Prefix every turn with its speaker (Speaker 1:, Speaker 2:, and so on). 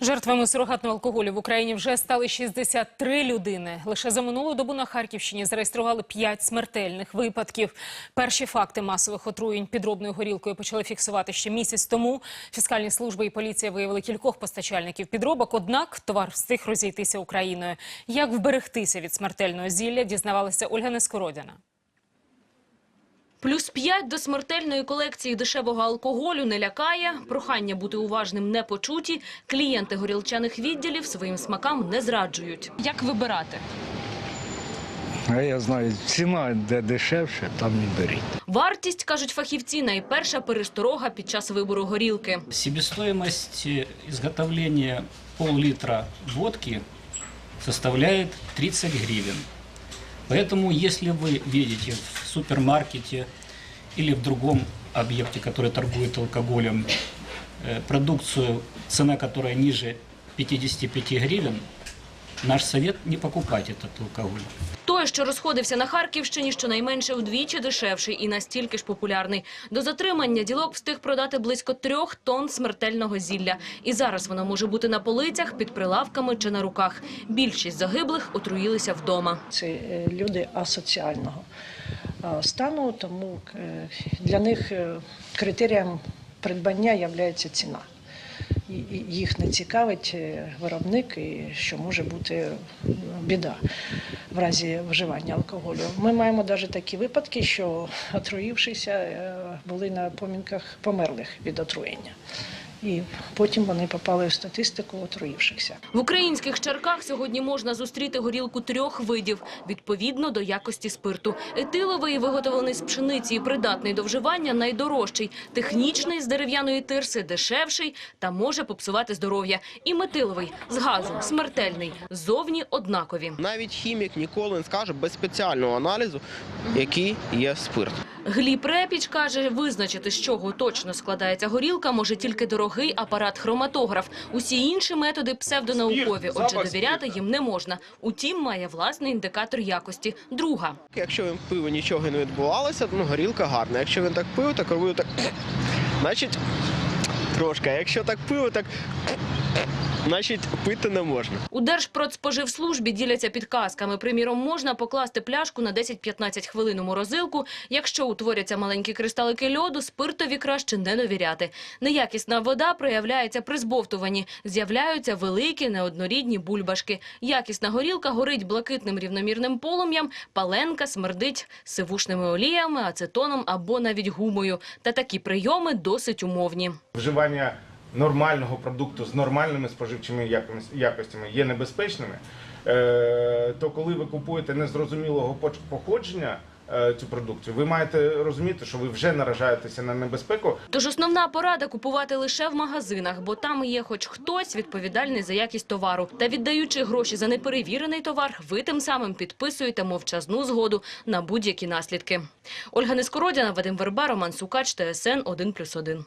Speaker 1: Жертвами сурогатного алкоголю в Україні вже стали 63 людини. Лише за минулу добу на Харківщині зареєстрували 5 смертельних випадків. Перші факти масових отруєнь підробною горілкою почали фіксувати ще місяць тому. Фіскальні служби і поліція виявили кількох постачальників підробок. Однак товар встиг розійтися Україною. Як вберегтися від смертельного зілля, дізнавалася Ольга Нескородяна.
Speaker 2: Плюс 5 до смертельної колекції дешевого алкоголю не лякає. Прохання бути уважним не почуті. Клієнти горілчаних відділів своїм смакам не зраджують. Як вибирати?
Speaker 3: А я знаю, ціна де дешевше, там і беріть.
Speaker 2: Вартість, кажуть фахівці, найперша пересторога під час вибору горілки.
Speaker 4: Себестоимость э, изготовления пол-литра водки составляет 30 гривен. Поэтому, если вы видите в супермаркете или в другом объекте, который торгует алкоголем, э, продукцию, цена которой ниже 55 гривен, наш совет не покупать этот алкоголь.
Speaker 2: Той, що розходився на Харківщині, щонайменше вдвічі дешевший і настільки ж популярний. До затримання ділок встиг продати близько трьох тонн смертельного зілля. І зараз воно може бути на полицях, під прилавками чи на руках. Більшість загиблих отруїлися вдома.
Speaker 5: Це е, люди асоціального е, стану, тому е, для них е, критерієм придбання є ціна. Їх не цікавить е, виробник і що може бути е, біда в разі вживання алкоголю. Ми маємо навіть такі випадки, що отруївшися е, були на помінках померлих від отруєння. І потім вони попали в статистику отруївшихся.
Speaker 2: В українських чарках сьогодні можна зустріти горілку трьох видів, відповідно до якості спирту. Етиловий, виготовлений з пшениці і придатний до вживання, найдорожчий. Технічний, з дерев'яної тирси, дешевший та може попсувати здоров'я. І метиловий, з газу, смертельний, зовні однакові.
Speaker 6: Навіть хімік ніколи не скаже без спеціального аналізу, який є спирт.
Speaker 2: Гліб Репіч каже, визначити, з чого точно складається горілка, може тільки дорогий апарат-хроматограф. Усі інші методи псевдонаукові, отже, довіряти їм не можна. Утім, має власний індикатор якості. Друга.
Speaker 6: Якщо він пив і нічого не відбувалося, ну горілка гарна. Якщо він так пив, так робив так. Значить, трошки. А якщо так пив, так. Значить, пити не можна.
Speaker 2: У Держпродспоживслужбі діляться підказками. Приміром, можна покласти пляшку на 10-15 хвилин у морозилку. Якщо утворяться маленькі кристалики льоду, спиртові краще не довіряти. Неякісна вода проявляється при збовтуванні. З'являються великі неоднорідні бульбашки. Якісна горілка горить блакитним рівномірним полум'ям, паленка смердить сивушними оліями, ацетоном або навіть гумою. Та такі прийоми досить умовні.
Speaker 7: вживання нормального продукту з нормальними споживчими якостями є небезпечними, е, то коли ви купуєте незрозумілого походження е, цю продукцію, ви маєте розуміти, що ви вже наражаєтеся на небезпеку,
Speaker 2: Тож основна порада купувати лише в магазинах, бо там є хоч хтось відповідальний за якість товару. Та віддаючи гроші за неперевірений товар, ви тим самим підписуєте мовчазну згоду на будь-які наслідки. Ольга Нескородяна, Вадим Верба, Роман Сукач, ТСН 1+,1.